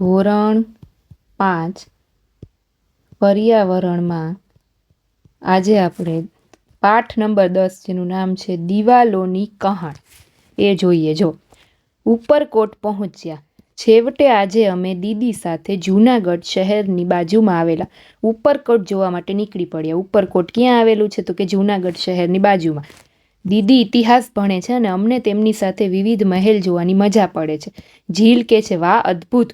ધોરણ પાંચ પર્યાવરણમાં આજે આપણે પાઠ નંબર દસ જેનું નામ છે દિવાલોની કહાણ. એ જોઈએ જો. ઉપરકોટ પહોંચ્યા. છેવટે આજે અમે દીદી સાથે જૂનાગઢ શહેરની બાજુમાં આવેલા. ઉપરકોટ જોવા માટે નીકળી પડ્યા. ઉપરકોટ ક્યાં આવેલું છે તો કે જૂનાગઢ શહેરની બાજુમાં. દીદી ઇતિહાસ ભણે છે અને અમને તેમની સાથે વિવિધ મહેલ જોવાની મજા પડે છે. ઝીલ કે છે, વાહ અદ્ભુત!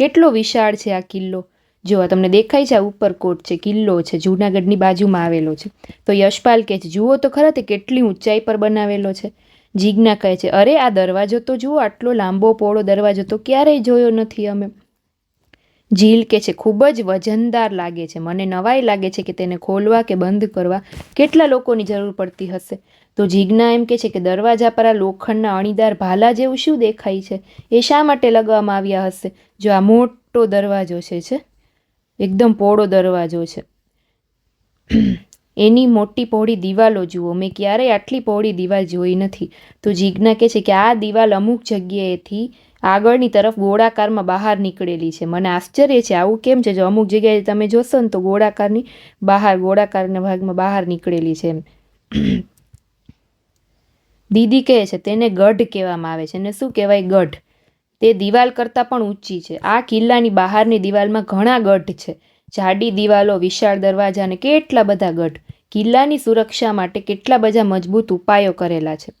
કેટલો વિશાળ છે આ કિલ્લો? જો આ તમને દેખાય છે, આ ઉપરકોટ છે, કિલ્લો છે, જૂનાગઢની બાજુમાં આવેલો છે. તો યશપાલ કહે છે, જુઓ તો ખરા તે કેટલી ઊંચાઈ પર બનાવેલો છે. જીજ્ઞા કહે છે, અરે, આ દરવાજો તો જુઓ, આટલો લાંબો પહોળો દરવાજો તો ક્યારેય જોયો નથી અમે. ઝીલ કે છે, ખૂબ જ વજનદાર લાગે છે. મને નવાઈ લાગે છે કે તેને ખોલવા કે બંધ કરવા કેટલા લોકોની જરૂર પડતી હશે? તો જીજ્ઞા એમ કે છે કે દરવાજા પર આ લોખંડના અણીદાર ભાલા જેવું શું દેખાય છે? એ શા માટે લગાવવામાં આવ્યા હશે? જો આ મોટો દરવાજો છે છે? એકદમ પહોળો દરવાજો છે. એની મોટી પહોળી દિવાલો જુઓ. મેં ક્યારેય આટલી પહોળી દિવાલ જોઈ નથી. તો જીજ્ઞા કહે છે કે આ દિવાલ અમુક જગ્યાએથી આગળની તરફ ગોળાકારમાં બહાર નીકળેલી છે. મને આશ્ચર્ય છે, આવું કેમ છે? જો અમુક જગ્યાએ તમે જોશો ને તો ગોળાકારની બહાર, ગોળાકારના ભાગમાં બહાર નીકળેલી છે એમ. દીદી કહે છે, તેને ગઢ કહેવામાં આવે છે. અને શું કહેવાય ગઢ? તે દિવાલ કરતાં પણ ઊંચી છે. આ કિલ્લાની બહારની દિવાલમાં ઘણા ગઢ છે. જાડી દિવાલો, વિશાળ દરવાજા અને કેટલા બધા ગઢ. કિલ્લાની સુરક્ષા માટે કેટલા બધા મજબૂત ઉપાયો કરેલા છે.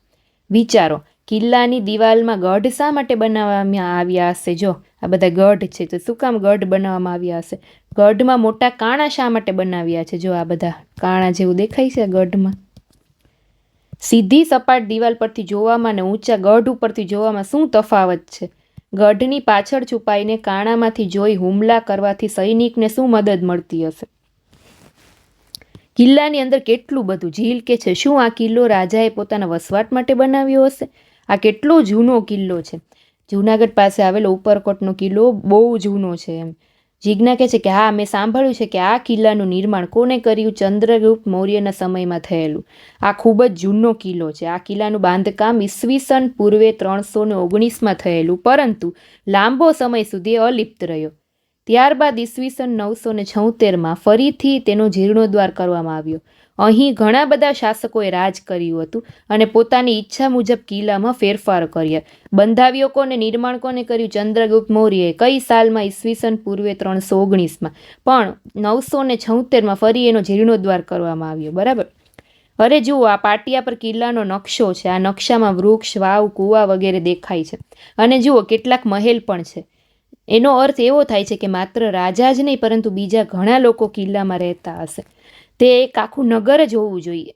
વિચારો કિલ્લાની દિવાલમાં ગઢ શા માટે બનાવવામાં આવ્યા હશે? જો, આ બધા ગઢ છે, તો શું કામ ગઢ બનાવવામાં આવ્યા હશે? ગઢમાં મોટા કાણા શા માટે બનાવ્યા છે? જો, આ બધા કાણા જેવું દેખાય છે ગઢમાં. સીધી સપાટ દિવાલ પરથી જોવામાં અને ઊંચા ગઢ ઉપરથી જોવામાં શું તફાવત છે? ગઢની પાછળ છુપાઈને કાણામાંથી જોઈ હુમલા કરવાથી સૈનિકને શું મદદ મળતી હશે? કિલ્લાની અંદર કેટલું બધું ઝીલ કે છે? શું આ કિલ્લો રાજાએ પોતાના વસવાટ માટે બનાવ્યો હશે? આ કેટલો જૂનો કિલ્લો છે. જૂનાગઢ પાસે આવેલો ઉપરકોટનો કિલ્લો બહુ જૂનો છે એમ. જીજ્ઞા કહે છે કે હા, મેં સાંભળ્યું છે કે આ કિલ્લાનું નિર્માણ કોને કર્યું? ચંદ્રગુપ્ત મૌર્યના સમયમાં થયેલું. આ ખૂબ જ જૂનો કિલ્લો છે. આ કિલ્લાનું બાંધકામ ઈસવીસન પૂર્વે ત્રણસો ને ઓગણીસમાં થયેલું, પરંતુ લાંબો સમય સુધી અલિપ્ત રહ્યો. ત્યારબાદ ઈસવીસન નવસો ને છોતેરમાં ફરીથી તેનો જીર્ણોદ્વાર કરવામાં આવ્યો. અહીં ઘણા બધા શાસકોએ રાજ કર્યું હતું અને પોતાની ઈચ્છા મુજબ કિલ્લામાં ફેરફાર કર્યા. બંધાવ્યો કોને નિર્માણ કોને કર્યું ચંદ્રગુપ્ત મૌર્યએ કઈ સાલમાં ઈસવીસન પૂર્વે ત્રણસો ઓગણીસમાં. પણ નવસો ને છોતેરમાં ફરી એનો જીર્ણોદ્વાર કરવામાં આવ્યો, બરાબર? અરે જુઓ, આ પાટિયા પર કિલ્લાનો નકશો છે. આ નકશામાં વૃક્ષ, વાવ, કૂવા વગેરે દેખાય છે. અને જુઓ, કેટલાક મહેલ પણ છે. એનો અર્થ એવો થાય છે કે માત્ર રાજા જ નહીં, પરંતુ બીજા ઘણા લોકો કિલ્લામાં રહેતા હશે. તે એક આખું નગર જ હોવું જોઈએ.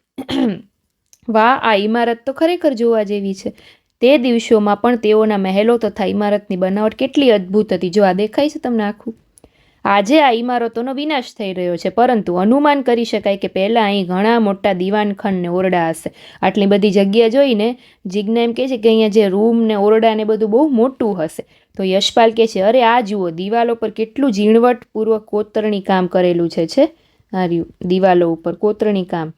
વાહ, આ ઇમારત તો ખરેખર જોવા જેવી છે. તે દિવસોમાં પણ તેઓના મહેલો તથા ઇમારતની બનાવટ કેટલી અદ્ભુત હતી. જો આ દેખાય છે તમને આખું. આજે આ ઇમારતોનો વિનાશ થઈ રહ્યો છે, પરંતુ અનુમાન કરી શકાય કે પહેલાં અહીં ઘણા મોટા દિવાનખંડ ને ઓરડા હશે. આટલી બધી જગ્યા જોઈને જિજ્ઞા એમ કહે છે કે અહીંયા જે રૂમ ને ઓરડા ને બધું બહુ મોટું હશે. તો યશપાલ કહે છે, અરે આ જુઓ, દિવાલો પર કેટલું ઝીણવટપૂર્વક કોતરણી કામ કરેલું છે છે. રહ્યું દિવાલો ઉપર કોતરણી કામ.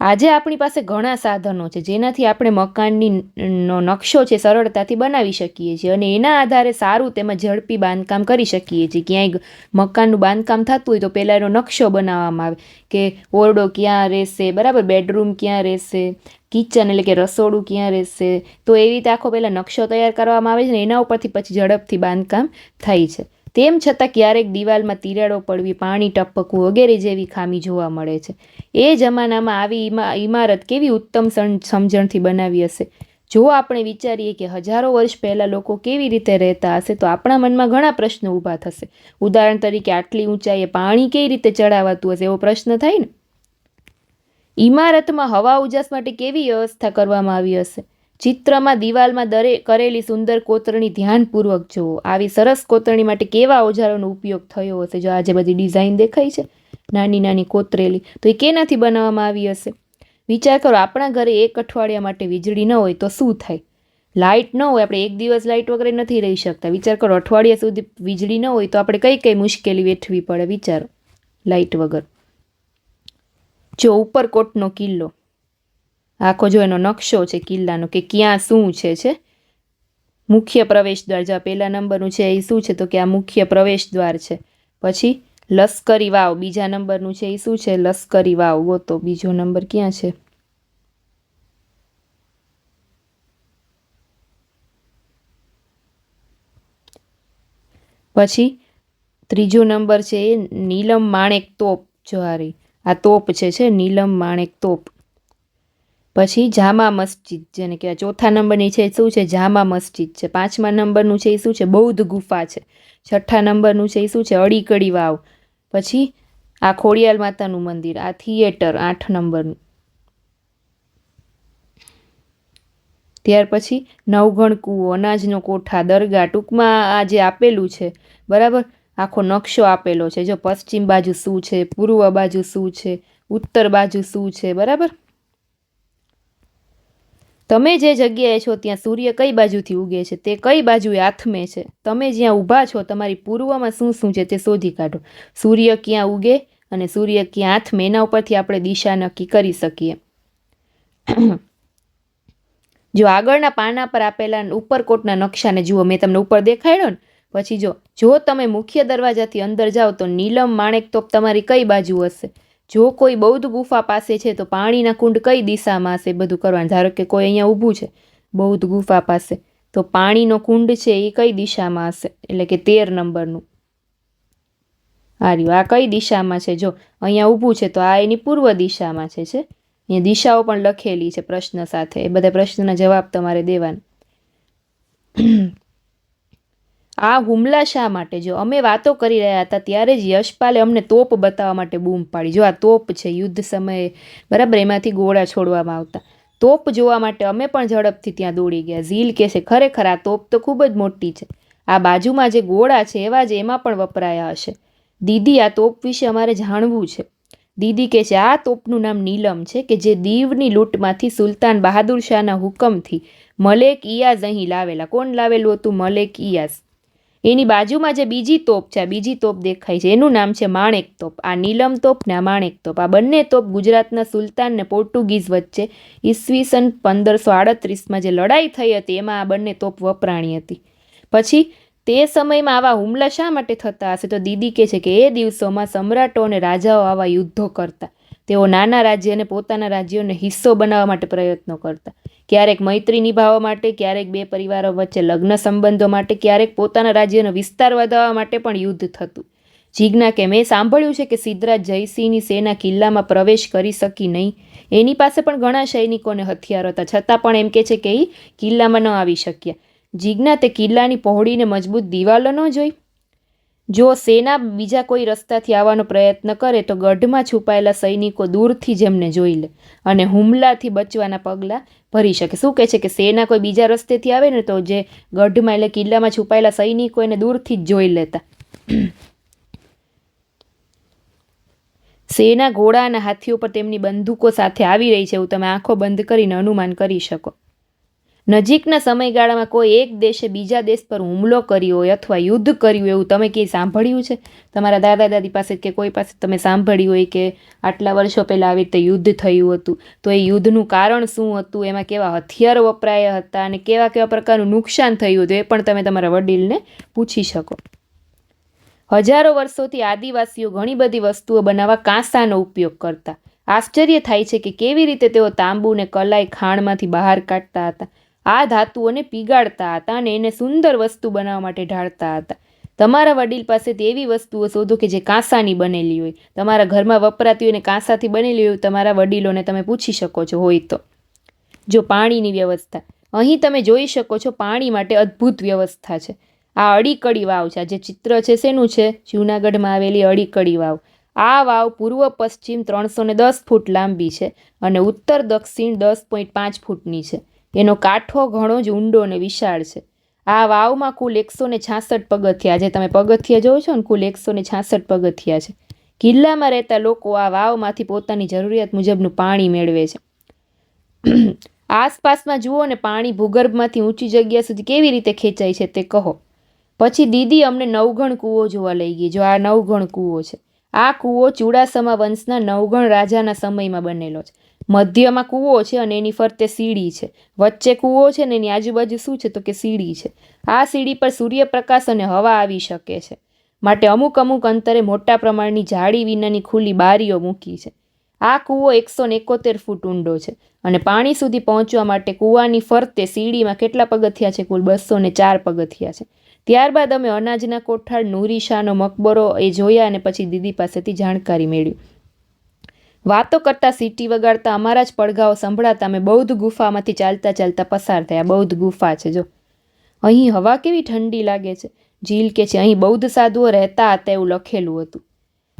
આજે આપણી પાસે ઘણા સાધનો છે, જેનાથી આપણે મકાનની નો નકશો છે સરળતાથી બનાવી શકીએ છીએ અને એના આધારે સારું તેમાં ઝડપી બાંધકામ કરી શકીએ છીએ. ક્યાંય મકાનનું બાંધકામ થતું હોય તો પહેલાં એનો નકશો બનાવવામાં આવે. કે ઓરડો ક્યાં રહેશે, બરાબર? બેડરૂમ ક્યાં રહેશે? કિચન એટલે કે રસોડું ક્યાં રહેશે? તો એવી રીતે આખો પહેલાં નકશો તૈયાર કરવામાં આવે છે ને એના ઉપરથી પછી ઝડપથી બાંધકામ થાય છે. તેમ છતાં ક્યારેક દિવાલમાં તિરાડો પડવી, પાણી ટપકવું વગેરે જેવી ખામી જોવા મળે છે. એ જમાનામાં આવી ઇમારત કેવી ઉત્તમ સમજણથી બનાવી હશે? જો આપણે વિચારીએ કે હજારો વર્ષ પહેલાં લોકો કેવી રીતે રહેતા હશે, તો આપણા મનમાં ઘણા પ્રશ્નો ઊભા થશે. ઉદાહરણ તરીકે, આટલી ઊંચાઈએ પાણી કેવી રીતે ચડાવાતું હશે એવો પ્રશ્ન થાય ને? ઇમારતમાં હવા ઉજાસ માટે કેવી વ્યવસ્થા કરવામાં આવી હશે? ચિત્રમાં દિવાલમાં દરે કરેલી સુંદર કોતરણી ધ્યાનપૂર્વક જુઓ. આવી સરસ કોતરણી માટે કેવા ઓજારોનો ઉપયોગ થયો હશે? જો આજે બધી ડિઝાઇન દેખાય છે, નાની નાની કોતરેલી, તો એ કેનાથી બનાવવામાં આવી હશે? વિચાર કરો, આપણા ઘરે એક અઠવાડિયા માટે વીજળી ન હોય તો શું થાય? લાઇટ ન હોય, આપણે એક દિવસ લાઇટ વગેરે નથી રહી શકતા. વિચાર કરો, અઠવાડિયા સુધી વીજળી ન હોય તો આપણે કઈ કઈ મુશ્કેલી વેઠવી પડે? વિચારો. લાઇટ વગર. જો ઉપરકોટનો કિલ્લો. આખો જો એનો નકશો છે, કિલ્લાનો, કે ક્યાં શું છે છે? મુખ્ય પ્રવેશ દ્વાર, જો આ પહેલા નંબરનું છે, એ શું છે? તો કે આ મુખ્ય પ્રવેશ દ્વાર છે. પછી લશ્કરી વાવ, બીજા નંબરનું છે, એ શું છે? લશ્કરી વાવ. ગોતો બીજો નંબર ક્યાં છે? પછી ત્રીજો નંબર છે, એ નીલમ માણેક તોપ જોહારી આ તોપ છે છે, નીલમ માણેક તોપ. પછી જામા મસ્જિદ, જેને કહેવાય ચોથા નંબરની છે શું છે? જામા મસ્જિદ છે. પાંચમા નંબરનું છે, એ શું છે? બૌદ્ધ ગુફા છે. છઠ્ઠા નંબરનું છે, એ શું છે? અડીકડી વાવ. પછી આ ખોડિયાલ માતાનું મંદિર, આ થિયેટર આઠ નંબરનું. ત્યાર પછી નવઘણ કૂવો, અનાજનો કોઠા, દરગાહ, ટૂંકમાં આ જે આપેલું છે, બરાબર? આખો નકશો આપેલો છે. જો પશ્ચિમ બાજુ શું છે? પૂર્વ બાજુ શું છે? ઉત્તર બાજુ શું છે? બરાબર? તમે જે જગ્યાએ છો, ત્યાં સૂર્ય કઈ બાજુથી ઉગે છે, તે કઈ બાજુએ આથમે છે, તમે જ્યાં ઊભા છો, તમારી પૂર્વમાં શું શું છે તે શોધી કાઢો. સૂર્ય ક્યાં ઉગે અને સૂર્ય ક્યાં આથમે, એના ઉપરથી આપણે દિશા નક્કી કરી શકીએ. જો આગળના પાના પર આપેલા ઉપરકોટના નકશાને જુઓ, મેં તમને ઉપર દેખાડ્યો ને, પછી જો જો તમે મુખ્ય દરવાજાથી અંદર જાઓ તો નીલમ માણેક તોપ તમારી કઈ બાજુ હશે? જો કોઈ બૌદ્ધ ગુફા પાસે છે, તો પાણીના કુંડ કઈ દિશામાં હશે બધું કરવાનું? ધારો કે કોઈ અહીંયા ઊભું છે, બૌદ્ધ ગુફા પાસે, તો પાણીનો કુંડ છે એ કઈ દિશામાં હશે? એટલે કે તેર નંબરનું. આ રહ્યું. આ કઈ દિશામાં છે? જો અહીંયા ઊભું છે, તો આ એની પૂર્વ દિશામાં છે છે? અહીંયા દિશાઓ પણ લખેલી છે પ્રશ્ન સાથે. એ બધા પ્રશ્નના જવાબ તમારે દેવાના. આ હુમલા શા માટે? જો અમે વાતો કરી રહ્યા હતા ત્યારે જ યશપાલે અમને તોપ બતાવવા માટે બૂમ પાડી. જો આ તોપ છે, યુદ્ધ સમયે, બરાબર? એમાંથી ગોળા છોડવામાં આવતા. તોપ જોવા માટે અમે પણ ઝડપથી ત્યાં દોડી ગયા. ઝીલ કે છે, ખરેખર આ તોપ તો ખૂબ જ મોટી છે. આ બાજુમાં જે ગોળા છે, એવા જ એમાં પણ વપરાયા હશે. દીદી, આ તોપ વિશે અમારે જાણવું છે. દીદી કહે છે, આ તોપનું નામ નીલમ છે, કે જે દીવની લૂંટમાંથી સુલતાન બહાદુર શાહના હુકમથી મલેક ઇયાઝ અહીં લાવેલા. કોણ લાવેલું હતું? મલેક ઇયાઝ એની બાજુમાં જે બીજી તોપ છે, આ બીજી તોપ દેખાય છે. એનું નામ છે માણેક તોપ. આ નીલમ તોપ ને આ માણેક તોપ. આ બંને તોપ ગુજરાતના સુલતાન ને પોર્ટુગીઝ વચ્ચે ઈસવીસન પંદરસો આડત્રીસમાં જે લડાઈ થઈ હતી, એમાં આ બંને તોપ વપરાણી હતી. પછી તે સમયમાં આવા હુમલા શા માટે થતા હશે? તો દીદી કહે છે કે એ દિવસોમાં સમ્રાટો અને રાજાઓ આવા યુદ્ધો કરતા. તેઓ નાના રાજ્યને પોતાના રાજ્યોને હિસ્સો બનાવવા માટે પ્રયત્નો કરતા. ક્યારેક મૈત્રી નિભાવવા માટે, ક્યારેક બે પરિવારો વચ્ચે લગ્ન સંબંધો માટે, ક્યારેક પોતાના રાજ્યનો વિસ્તાર વધારવા માટે પણ યુદ્ધ થતું. જીજ્ઞા કે, મેં સાંભળ્યું છે કે સિદ્ધરાજ જયસિંહની સેના કિલ્લામાં પ્રવેશ કરી શકી નહીં. એની પાસે પણ ઘણા સૈનિકોને હથિયારો હતા. છતાં પણ એમ કે છે કે એ કિલ્લામાં ન આવી શક્યા. જીજ્ઞા તે કિલ્લાની પહોળીને મજબૂત દિવાલો ન જોઈ? જો સેના બીજા કોઈ રસ્તાથી આવવાનો પ્રયત્ન કરે તો ગઢમાં છુપાયેલા સૈનિકો દૂરથી જ એમને જોઈ લે અને હુમલાથી બચવાના પગલાં ભરી શકે. શું કહે છે કે સેના કોઈ બીજા રસ્તેથી આવે ને તો જે ગઢમાં એટલે કિલ્લામાં છુપાયેલા સૈનિકો એને દૂરથી જ જોઈ લેતા. સેના ઘોડા અને હાથીઓ પર તેમની બંદૂકો સાથે આવી રહી છે એવું તમે આંખો બંધ કરીને અનુમાન કરી શકો. નજીકના સમયગાળામાં કોઈ એક દેશે બીજા દેશ પર હુમલો કર્યો હોય અથવા યુદ્ધ કર્યું એવું તમે ક્યાંય સાંભળ્યું છે? તમારા દાદા દાદી પાસે કે કોઈ પાસે તમે સાંભળ્યું હોય કે આટલા વર્ષો પહેલાં આવી રીતે યુદ્ધ થયું હતું? તો એ યુદ્ધનું કારણ શું હતું? એમાં કેવા હથિયારો વપરાયા હતા અને કેવા કેવા પ્રકારનું નુકસાન થયું હતું? એ પણ તમે તમારા વડીલને પૂછી શકો. હજારો વર્ષોથી આદિવાસીઓ ઘણી બધી વસ્તુઓ બનાવવા કાંસાનો ઉપયોગ કરતા. આશ્ચર્ય થાય છે કે કેવી રીતે તેઓ તાંબુને કલાઈ ખાણમાંથી બહાર કાઢતા હતા. આ ધાતુઓને પીગાળતા હતા અને એને સુંદર વસ્તુ બનાવવા માટે ઢાળતા હતા. તમારા વડીલ પાસેથી એવી વસ્તુઓ શોધો કે જે કાંસાની બનેલી હોય. તમારા ઘરમાં વપરાતી હોય અને કાંસાથી બનેલી હોય તમારા વડીલોને તમે પૂછી શકો છો હોય તો. જો પાણીની વ્યવસ્થા. અહીં તમે જોઈ શકો છો પાણી માટે અદ્ભુત વ્યવસ્થા છે. આ અડીકડી વાવ છે. આ જે ચિત્ર છે શેનું છે? જૂનાગઢમાં આવેલી અડીકડી વાવ. આ વાવ પૂર્વ પશ્ચિમ ત્રણસો ને દસ ફૂટ લાંબી છે અને ઉત્તર દક્ષિણ દસ પોઈન્ટ પાંચ ફૂટની છે. એનો કાંઠો ઘણો જ ઊંડો અને વિશાળ છે. આ વાવમાં કુલ એકસો ને છાસઠ પગથિયા જે તમે પગથિયા જોવો છો ને, કુલ એકસો ને છાસઠ પગથિયા છે. કિલ્લામાં રહેતા લોકો આ વાવમાંથી પોતાની જરૂરિયાત મુજબનું પાણી મેળવે છે. આસપાસમાં જુઓ ને, પાણી ભૂગર્ભમાંથી ઊંચી જગ્યા સુધી કેવી રીતે ખેંચાય છે તે કહો. પછી દીદી અમને નવગણ કૂવો જોવા લઈ ગઈ. જો આ નવગણ કૂવો છે. આ કૂવો ચુડાસમા વંશના નવગણ રાજાના સમયમાં બનેલો છે. મધ્યમાં કૂવો છે અને એની ફરતે સીડી છે. વચ્ચે કૂવો છે ને એની આજુબાજુ શું છે તો કે સીડી છે. આ સીડી પર સૂર્યપ્રકાશ અને હવા આવી શકે છે. માટે અમુક અમુક અંતરે મોટા પ્રમાણની જાળી વિનાની ખુલ્લી બારીઓ મૂકી છે. આ કૂવો એકસો ને એકોતેર ફૂટ ઊંડો છે અને પાણી સુધી પહોંચવા માટે કૂવાની ફરતે સીડીમાં કેટલા પગથિયા છે? કુલ બસો ને ચાર પગથિયા છે. ત્યારબાદ અમે અનાજના કોઠાર, નુરીશાનો મકબરો એ જોયા અને પછી દીદી પાસેથી જાણકારી મેળવી. વાતો કરતા સીટી વગાડતા અમારા જ પડઘાઓ સંભળાતા અમે બૌદ્ધ ગુફામાંથી ચાલતા ચાલતા પસાર થયા. બૌદ્ધ ગુફા છે, જો. અહીં હવા કેવી ઠંડી લાગે છે. ઝીલ કે છે, અહીં બૌદ્ધ સાધુઓ રહેતા હતા એવું લખેલું હતું.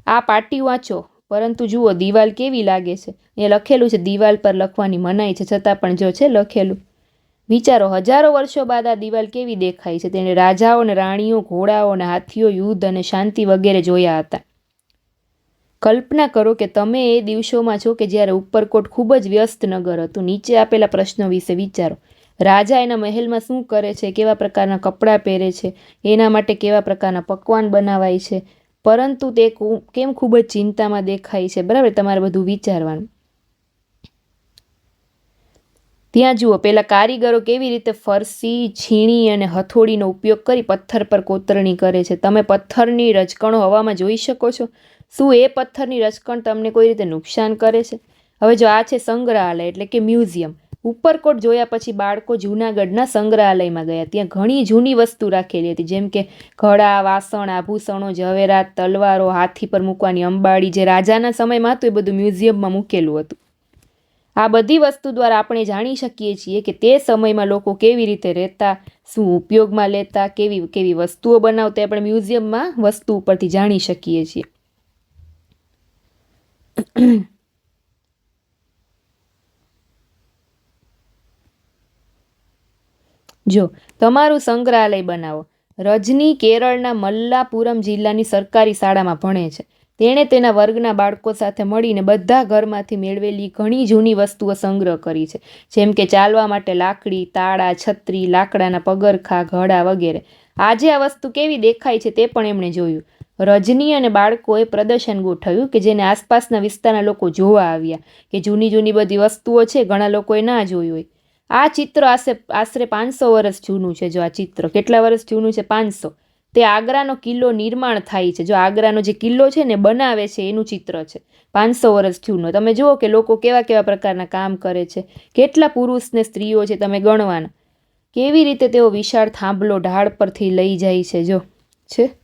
આ પાટી વાંચો, પરંતુ જુઓ, દિવાલ કેવી લાગે છે. એ લખેલું છે, દિવાલ પર લખવાની મનાઈ છે, છતાં પણ જો છે લખેલું. વિચારો, હજારો વર્ષો બાદ આ દિવાલ કેવી દેખાય છે. તેણે રાજાઓ અને રાણીઓ, ઘોડાઓ અને હાથીઓ, યુદ્ધ અને શાંતિ વગેરે જોયા હતા. કલ્પના કરો કે તમે એ દિવસોમાં છો કે જ્યારે ઉપરકોટ ખૂબ જ વ્યસ્ત નગર હતું. નીચે આપેલા પ્રશ્નો વિશે વિચારો. રાજા એના મહેલમાં શું કરે છે? કેવા પ્રકારના કપડાં પહેરે છે? એના માટે કેવા પ્રકારના પકવાન બનાવાય છે? પરંતુ તે કેમ ખૂબ જ ચિંતામાં દેખાય છે? બરાબર? તમારે બધું વિચારવાનું. ત્યાં જુઓ પહેલાં કારીગરો કેવી રીતે ફરસી, છીણી અને હથોડીનો ઉપયોગ કરી પથ્થર પર કોતરણી કરે છે? તમે પથ્થરની રજકણો હવામાં જોઈ શકો છો? શું એ પથ્થરની રચકણ તમને કોઈ રીતે નુકસાન કરે છે? હવે જો આ છે સંગ્રહાલય એટલે કે મ્યુઝિયમ. ઉપરકોટ જોયા પછી બાળકો જૂનાગઢના સંગ્રહાલયમાં ગયા. ત્યાં ઘણી જૂની વસ્તુ રાખેલી હતી. જેમ કે ઘડા, વાસણ, આભૂષણો, ઝવેરાત, તલવારો, હાથી પર મૂકવાની અંબાડી જે રાજાના સમયમાં હતું, એ બધું મ્યુઝિયમમાં મૂકેલું હતું. આ બધી વસ્તુ દ્વારા આપણે જાણી શકીએ છીએ કે તે સમયમાં લોકો કેવી રીતે રહેતા, શું ઉપયોગમાં લેતા, કેવી કેવી વસ્તુઓ બનાવતા આપણે મ્યુઝિયમમાં વસ્તુ ઉપરથી જાણી શકીએ છીએ. જો, તમારું સંગ્રહાલય બનાવો. રજની કેરળના મલ્લાપુરમ જિલ્લાની સરકારી શાળામાં ભણે છે. તેણે તેના વર્ગના બાળકો સાથે મળીને બધા ઘરમાંથી મેળવેલી ઘણી જૂની વસ્તુઓ સંગ્રહ કરી છે. જેમ કે ચાલવા માટે લાકડી, તાળા, છત્રી, લાકડાના પગરખા, ઘડા વગેરે. આજે આ વસ્તુ કેવી દેખાય છે તે પણ એમણે જોયું. રજની અને બાળકોએ પ્રદર્શન ગોઠવ્યું કે જેને આસપાસના વિસ્તારના લોકો જોવા આવ્યા કે જૂની જૂની બધી વસ્તુઓ છે, ઘણા લોકોએ ના જોયું હોય. આ ચિત્ર આશરે આશરે પાંચસો વર્ષ જૂનું છે, જો આ ચિત્ર. કેટલા વર્ષ જૂનું છે? પાંચસો. તે આગ્રાનો કિલ્લો નિર્માણ થાય છે. જો આગ્રાનો જે કિલ્લો છે ને બનાવે છે, એનું ચિત્ર છે. પાંચસો વર્ષ જૂનો. તમે જુઓ કે લોકો કેવા કેવા પ્રકારના કામ કરે છે. કેટલા પુરુષ ને સ્ત્રીઓ છે, તમે ગણવાના. કેવી રીતે તેઓ વિશાળ થાંભલો ઢાળ પરથી લઈ જાય છે, જો છે?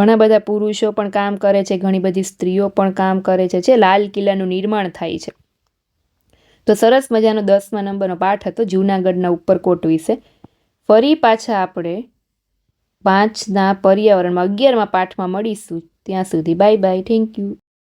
ઘણા બધા પુરુષો પણ કામ કરે છે, ઘણી બધી સ્ત્રીઓ પણ કામ કરે છે, જે લાલ કિલ્લાનું નિર્માણ થાય છે. તો સરસ મજાનો દસમા નંબરનો પાઠ હતો જૂનાગઢના ઉપરકોટ વિશે. ફરી પાછા આપણે પાંચના પર્યાવરણમાં અગિયારમાં પાઠમાં મળીશું. ત્યાં સુધી બાય બાય, થેન્ક યુ.